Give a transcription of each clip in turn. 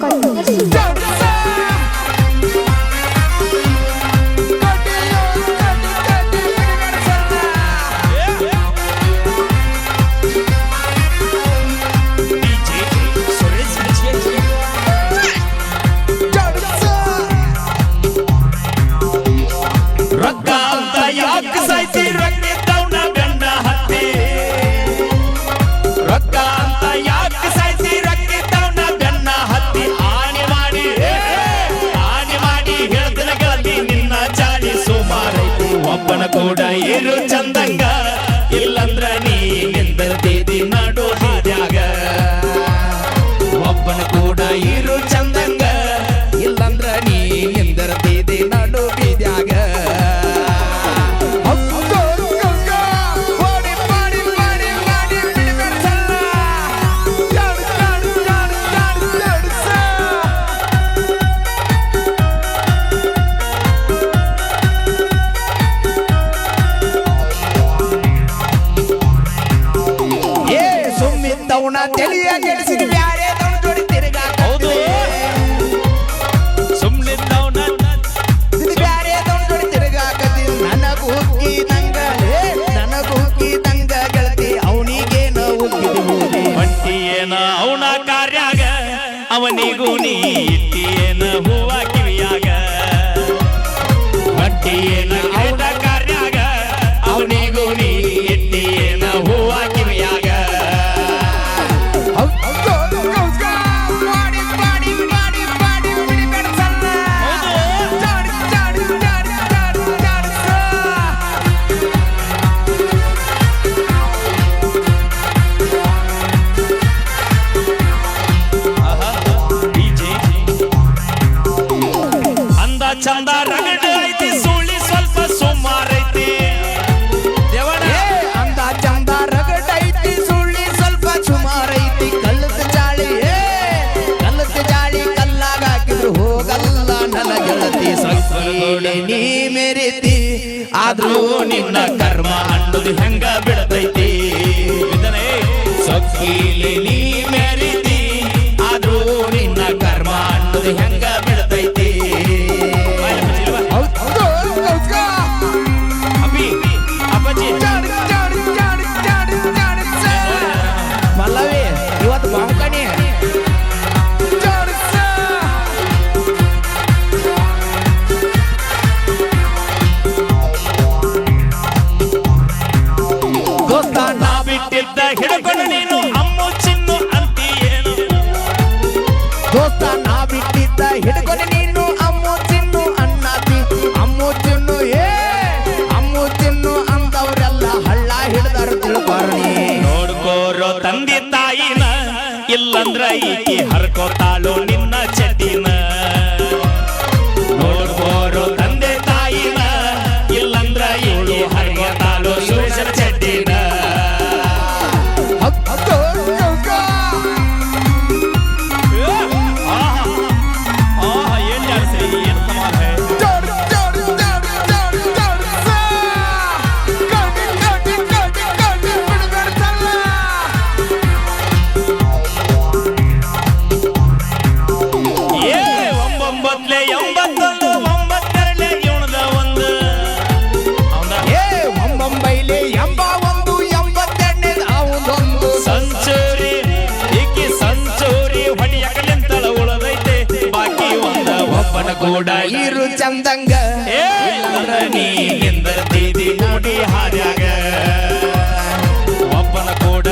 Cần. ಒಬ್ಬನ ಕೂಡ ಇರು ಸುಮ್ಮಿದ್ದವನ ತಿಳಿಯ ಗೆಡಿಸಿದ ಬ್ಯಾರೆ ಜೋಡಿ ಹೌದು. ಸುಮ್ನಿದ್ದವನ ಇದು ಬ್ಯಾರೆ ಜೋಡಿ ತಿರುಗಾಕತಿ ನನಗ ಹುಕ್ಕಿ ನಂಗ ನನಗ ಹುಕ್ಕಿ ನಂಗ ಗೆಳತಿ. ಅವನಿಗೇನ ಹುಕ್ಕಿದ ಹೋಗಿ. ಹೊಂಟಿಯೇನ ಅವನ ಕಾರ್ಯಾಗ ಅವನಿಗೂ ನೀ ಹೂವ ಕಿವಿಯಾಗ. ಬಟ್ಟಿ ಅವನ ನೀ ಮೆರಿತಿ ಆದ್ರೂ ನಿನ್ನ ಕರ್ಮ ಅನ್ನೋದು ಹೆಂಗ ಬಿಡತೈತಿ ಸೊಕ್ಕೀಲಿ ನೀ ಮೆರಿತಿ ಆದ್ರೂ ನಿನ್ನ ಕರ್ಮ ಅನ್ನೋದು ಹೆಂಗ ಹಿಡ್ಕೊಂಡು ನೀನು ಅಮ್ಮು ತಿನ್ನು ಅಣ್ಣಾತಿ. ಅಮ್ಮು ತಿನ್ನು, ಏ, ಅಮ್ಮು ತಿನ್ನು ಅಂತವ್ರೆಲ್ಲ ಹಳ್ಳ ಹಿಡ್ದಾರ ತಿಳ್ಕೊರ್ನಿ ನೋಡ್ಕೋರೋ ತಂದೆ ತಾಯಿನ, ಇಲ್ಲಂದ್ರ ಈಕಿ ಹರ್ಕೋತಾಳು ನಿನ್ನ ಚಟಿನ ಕೂಡ ಇರು ಚಂದಂಗ. ಏ ಇಲ್ಲಂದ್ರ ನೀ ನಿಂದರ್ತಿದಿ ನೋಡಿ ಹಾದ್ಯಾಗ ಒಬ್ಬನ ಕೂಡ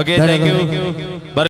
Okay, thank you.